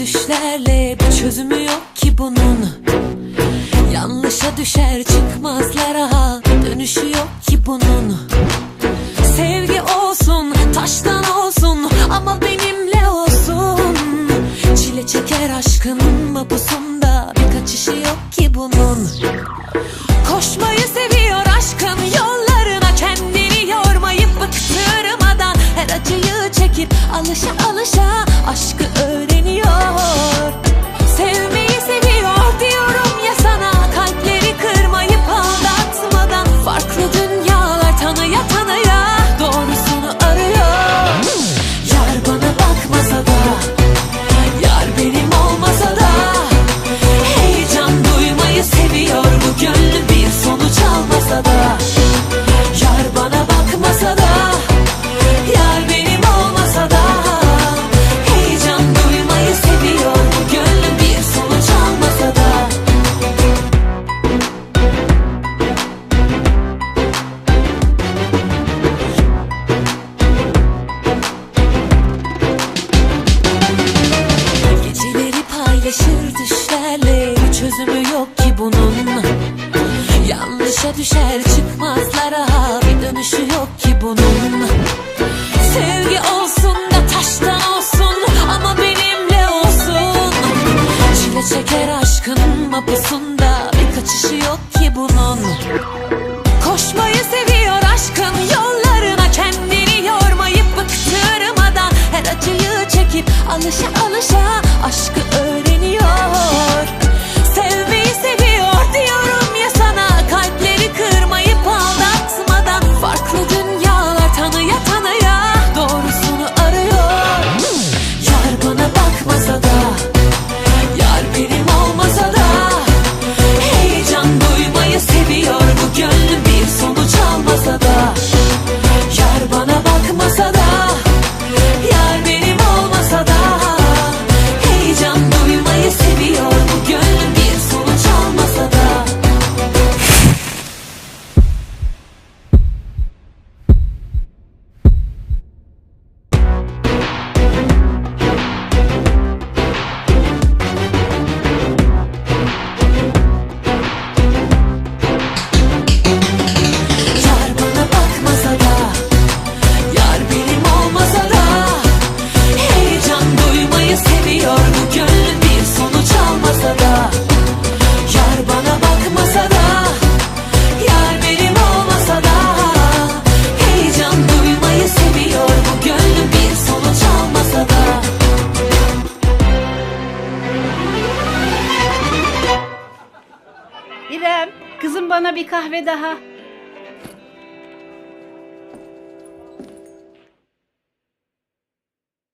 düşlerle bir çözümü yok ki bunun. Yanlışa düşer çıkmazlara dönüşü yok ki bunun. Sevgi olsun taştan olsun ama benimle olsun. Çile çeker aşkın mapusunda bir kaçışı yok ki bunun. Koşmayı seviyor aşkın yollarına kendini yormayıp bıktırmadan Her acıyı çekip alışa alışa aşkı öğreniyor düşlerle Bir çözümü yok ki bunun. Yanlışa düşer çıkmazlara Bir dönüşü yok ki bunun. Sevgi olsun da taştan olsun Ama benimle olsun. Çile çeker aşkın mapusunda Bir kaçışı yok ki bunun bana bir kahve daha.